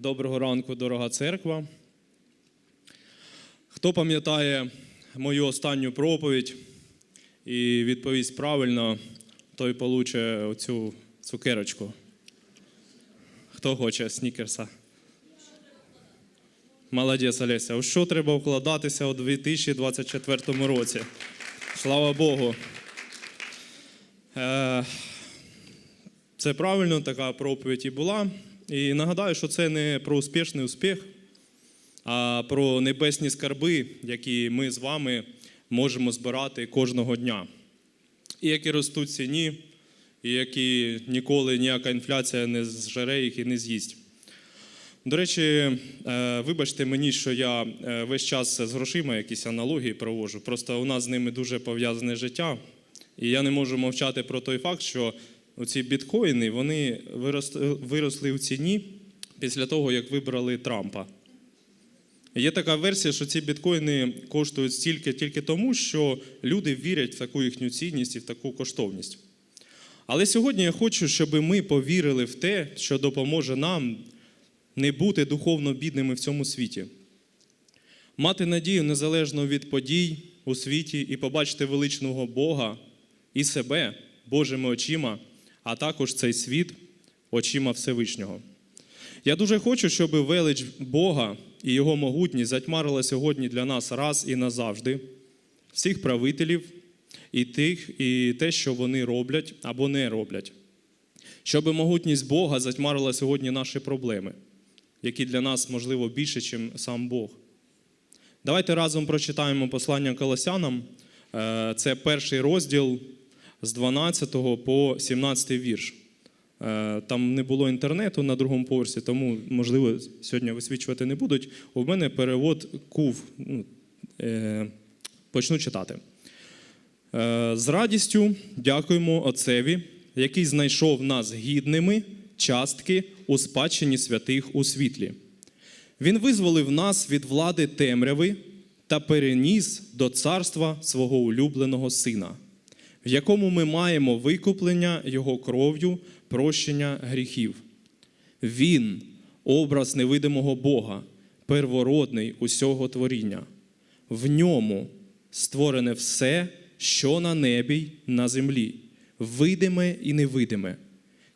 Доброго ранку, дорога церква. Хто пам'ятає мою останню проповідь і відповість правильно, той получить оцю цукерочку. Хто хоче снікерса? Молодець, Олеся. У що треба вкладатися у 2024 році? Слава Богу. Е, Це правильно, така проповідь і була. І нагадаю, що це не про успішний успіх, а про небесні скарби, які ми з вами можемо збирати кожного дня. І які ростуть ціні, і які ніколи ніяка інфляція не зжере їх і не з'їсть. До речі, е, вибачте мені, що я е, весь час з грошима якісь аналогії проводжу. Просто у нас з ними дуже пов'язане життя. І я не можу мовчати про той факт, що оці біткоїни вони виросли, в ціні після того, як вибрали Трампа. Є така версія, що ці біткоїни коштують стільки тільки тому, що люди вірять в таку їхню цінність і в таку коштовність. Але сьогодні я хочу, щоб ми повірили в те, що допоможе нам не бути духовно бідними в цьому світі, мати надію незалежно від подій у світі і побачити величного Бога і себе Божими очима, а також цей світ очима Всевишнього. Я дуже хочу, щоб велич Бога і Його могутність затьмарила сьогодні для нас раз і назавжди, всіх правителів і тих, і те, що вони роблять або не роблять. Щоб могутність Бога затьмарила сьогодні наші проблеми, які для нас, можливо, більше, ніж сам Бог. Давайте разом прочитаємо послання Колосянам. Е, Це перший розділ з 12 по 17 вірш. Е, Там не було інтернету на другому поверсі, тому, можливо, сьогодні висвічувати не будуть. У мене перевод кув. Ну, е, Почну читати. Е, З радістю дякуємо Отцеві, який знайшов нас гідними частки у спадщині святих у світлі. Він визволив нас від влади темряви та переніс до царства свого улюбленого сина, в якому ми маємо викуплення Його кров'ю, прощення гріхів. Він образ невидимого Бога, первородний усього творіння. В ньому створене все, що на небі й на землі, видиме і невидиме,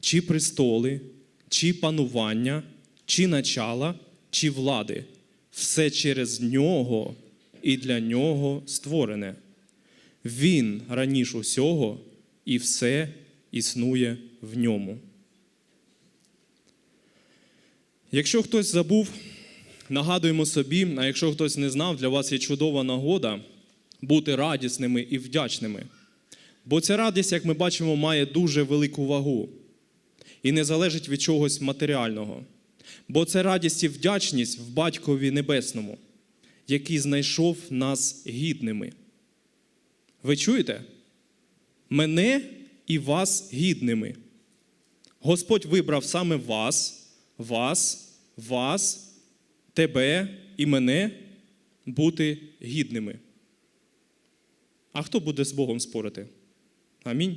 чи престоли, чи панування, чи начала, чи влади, все через нього і для нього створене. Він раніше усього, і все існує в ньому. Якщо хтось забув, нагадуємо собі, а якщо хтось не знав, для вас є чудова нагода бути радісними і вдячними. Бо ця радість, як ми бачимо, має дуже велику вагу і не залежить від чогось матеріального. Бо це радість і вдячність в Батькові Небесному, який знайшов нас гідними. Ви чуєте? Мене і вас гідними. Господь вибрав саме вас, вас, вас, тебе і мене бути гідними. А хто буде з Богом спорити? Амінь.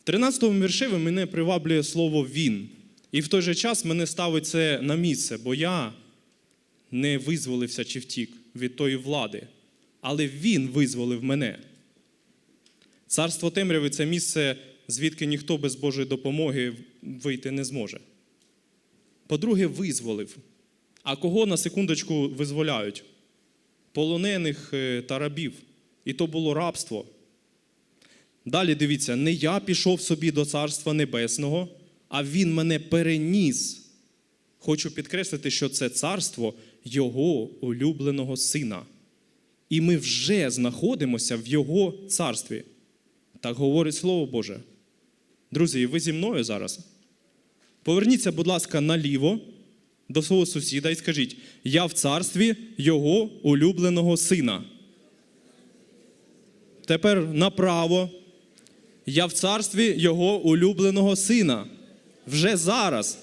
В 13 му вірші мене приваблює слово Він. І в той же час мене ставить це на місце, бо я не визволився чи втік від тої влади, але Він визволив мене. Царство темряви це місце, звідки ніхто без Божої допомоги вийти не зможе. По-друге, визволив. А кого на секундочку визволяють? Полонених е, та рабів. І то було рабство. Далі дивіться, не я пішов собі до Царства Небесного, а Він мене переніс. Хочу підкреслити, що це царство Його улюбленого сина. І ми вже знаходимося в Його царстві. Так говорить Слово Боже. Друзі, ви зі мною зараз. Поверніться, будь ласка, наліво до свого сусіда і скажіть: я в царстві Його улюбленого сина. Тепер направо. Я в царстві Його улюбленого сина. Вже зараз.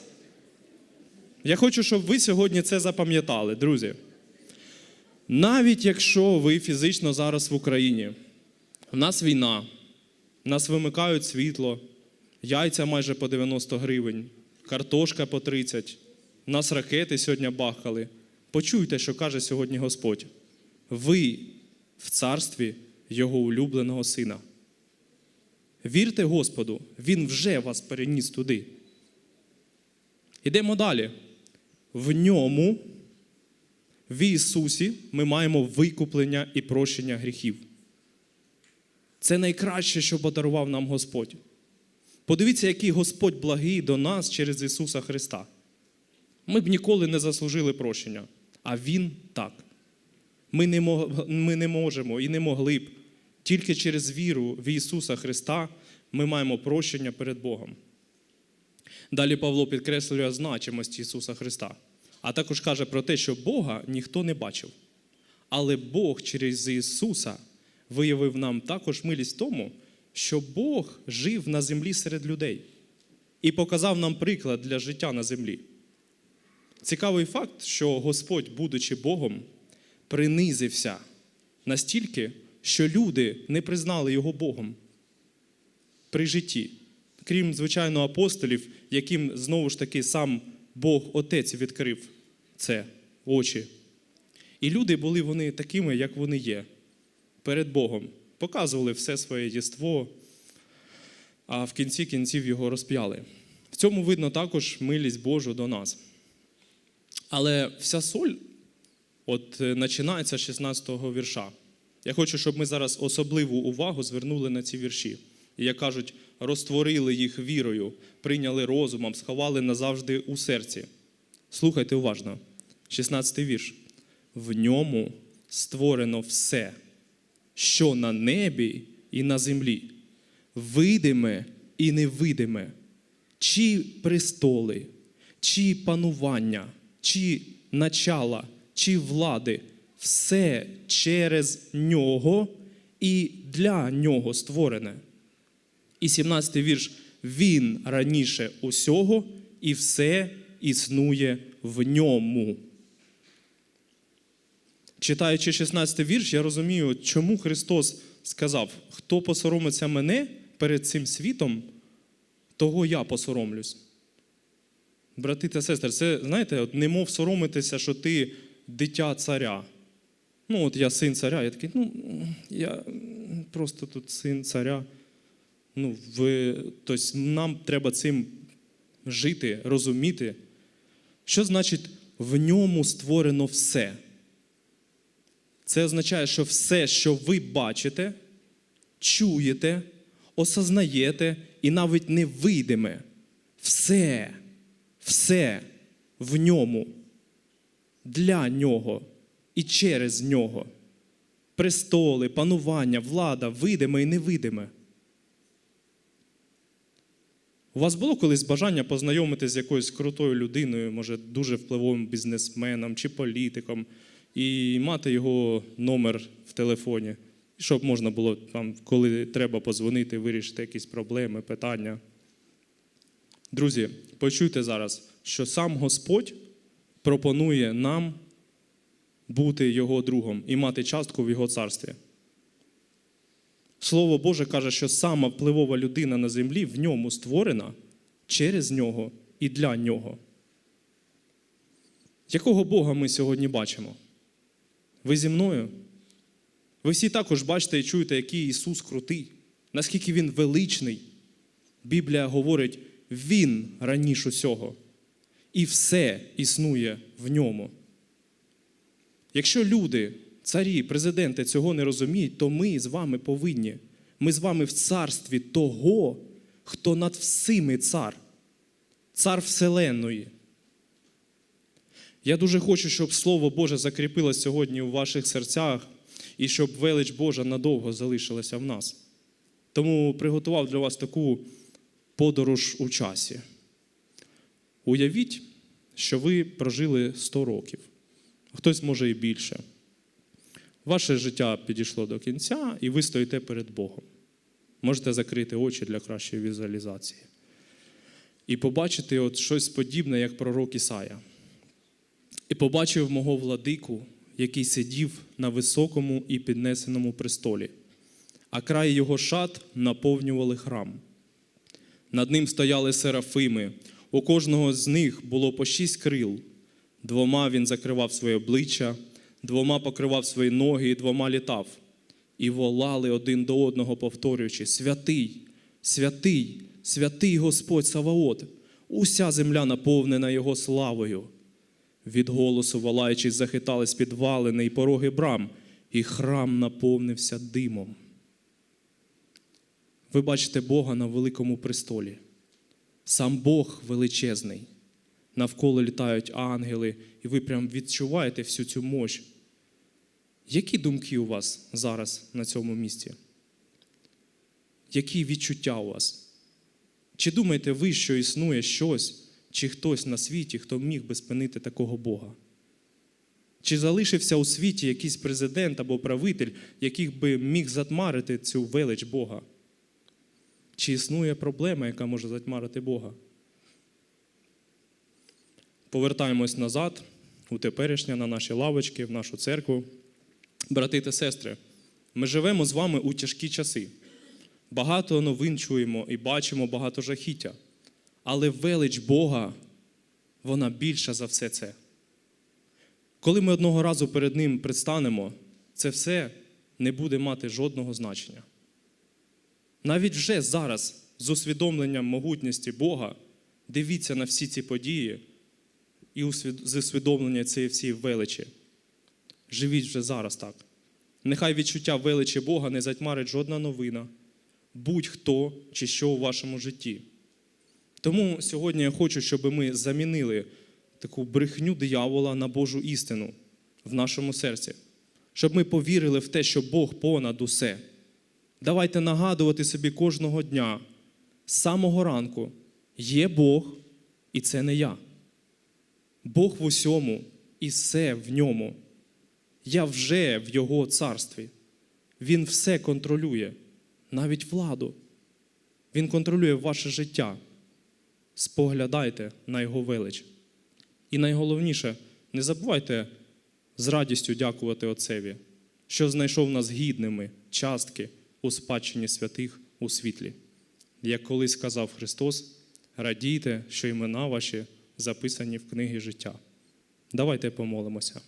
Я хочу, щоб ви сьогодні це запам'ятали, друзі. Навіть якщо ви фізично зараз в Україні, в нас війна, в нас вимикають світло, яйця майже по 90 гривень, картошка по 30, У нас ракети сьогодні бахали. Почуйте, що каже сьогодні Господь. Ви в царстві Його улюбленого Сина. Вірте Господу, Він вже вас переніс туди. Ідемо далі. В ньому, в Ісусі, ми маємо викуплення і прощення гріхів. Це найкраще, що подарував нам Господь. Подивіться, який Господь благий до нас через Ісуса Христа. Ми б ніколи не заслужили прощення, а Він так. Ми не, ми не можемо і не могли б. Тільки через віру в Ісуса Христа ми маємо прощення перед Богом. Далі Павло підкреслює значимість Ісуса Христа, а також каже про те, що Бога ніхто не бачив. Але Бог через Ісуса виявив нам також милість тому, що Бог жив на землі серед людей і показав нам приклад для життя на землі. Цікавий факт, що Господь, будучи Богом, принизився настільки, що люди не признали його Богом при житті, крім, звичайно, апостолів, яким знову ж таки сам Бог Отець відкрив це очі. І люди були вони такими, як вони є, перед Богом. Показували все своє єство, а в кінці кінців його розп'яли. В цьому видно також милість Божу до нас. Але вся соль от е, починається з 16-го вірша. Я хочу, щоб ми зараз особливу увагу звернули на ці вірші. Як кажуть, розтворили їх вірою, прийняли розумом, сховали назавжди у серці. Слухайте уважно. 16-й вірш. В ньому створено все, що на небі і на землі, видиме і невидиме, чи престоли, чи панування, чи начала, чи влади, все через нього і для нього створене. І 17 вірш. Він раніше усього, і все існує в ньому. Читаючи 16 вірш, я розумію, чому Христос сказав: хто посоромиться мене перед цим світом, того я посоромлюсь. Брати та сестри, це, знаєте, от немов соромитися, що ти дитя царя. Ну, от я син царя, я такий, ну, я просто тут син царя. Ну, ви, тобто нам треба цим жити, розуміти. Що значить в ньому створено все? Це означає, що все, що ви бачите, чуєте, осознаєте і навіть невидиме, все, все в ньому, для нього і через нього. Престоли, панування, влада, видиме і невидиме. У вас було колись бажання познайомитися з якоюсь крутою людиною, може, дуже впливовим бізнесменом чи політиком, і мати його номер в телефоні, щоб можна було там, коли треба позвонити, вирішити якісь проблеми, питання. Друзі, почуйте зараз, що сам Господь пропонує нам бути його другом і мати частку в його царстві. Слово Боже каже, що сама впливова людина на землі в ньому створена через нього і для нього. Якого Бога ми сьогодні бачимо? Ви зі мною? Ви всі також бачите і чуєте, який Ісус крутий, наскільки Він величний. Біблія говорить, Він раніше усього, і все існує в ньому. Якщо люди, царі, президенти цього не розуміють, то ми з вами повинні. Ми з вами в царстві того, хто над всіми цар, цар Вселенної. Я дуже хочу, щоб Слово Боже закріпилось сьогодні у ваших серцях і щоб велич Божа надовго залишилася в нас. Тому приготував для вас таку подорож у часі. Уявіть, що ви прожили 100 років, хтось може і більше. Ваше життя підійшло до кінця, і ви стоїте перед Богом. Можете закрити очі для кращої візуалізації. І побачити от щось подібне, як пророк Ісая. І побачив мого владику, який сидів на високому і піднесеному престолі, а край його шат наповнювали храм. Над ним стояли серафими, У кожного з них було по шість крил. Двома він закривав своє обличчя, двома покривав свої ноги і двома літав. І волали один до одного, повторюючи: Святий, святий, святий Господь Саваот, уся земля наповнена Його славою. Від голосу волаючись, захитались підвалини і пороги брам, і храм наповнився димом. Ви бачите Бога на великому престолі. Сам Бог величезний. Навколо літають ангели, і ви прям відчуваєте всю цю мощь. Які думки у вас зараз на цьому місці? Які відчуття у вас? Чи думаєте ви, що існує щось чи хтось на світі, хто міг би спинити такого Бога? Чи залишився у світі якийсь президент або правитель, який би міг затмарити цю велич Бога? Чи існує проблема, яка може затьмарити Бога? Повертаємось назад у теперішнє, на наші лавочки, в нашу церкву. Брати та сестри, ми живемо з вами у тяжкі часи. Багато новин чуємо і бачимо багато жахіття. Але велич Бога, вона більша за все це. Коли ми одного разу перед Ним предстанемо, це все не буде мати жодного значення. Навіть вже зараз, з усвідомленням могутності Бога, дивіться на всі ці події і з усвідомлення цієї всієї величі. Живіть вже зараз так. Нехай відчуття величі Бога не затьмарить жодна новина, будь-хто чи що у вашому житті. Тому сьогодні я хочу, щоб ми замінили таку брехню диявола на Божу істину в нашому серці, щоб ми повірили в те, що Бог понад усе. Давайте нагадувати собі кожного дня, з самого ранку, є Бог, і це не я. Бог в усьому і все в ньому. Я вже в Його царстві. Він все контролює, навіть владу. Він контролює ваше життя. Споглядайте на Його велич. І найголовніше, не забувайте з радістю дякувати Отцеві, що знайшов нас гідними частки у спадщині святих у світлі. Як колись сказав Христос, радійте, що імена ваші записані в книгі життя. Давайте помолимося.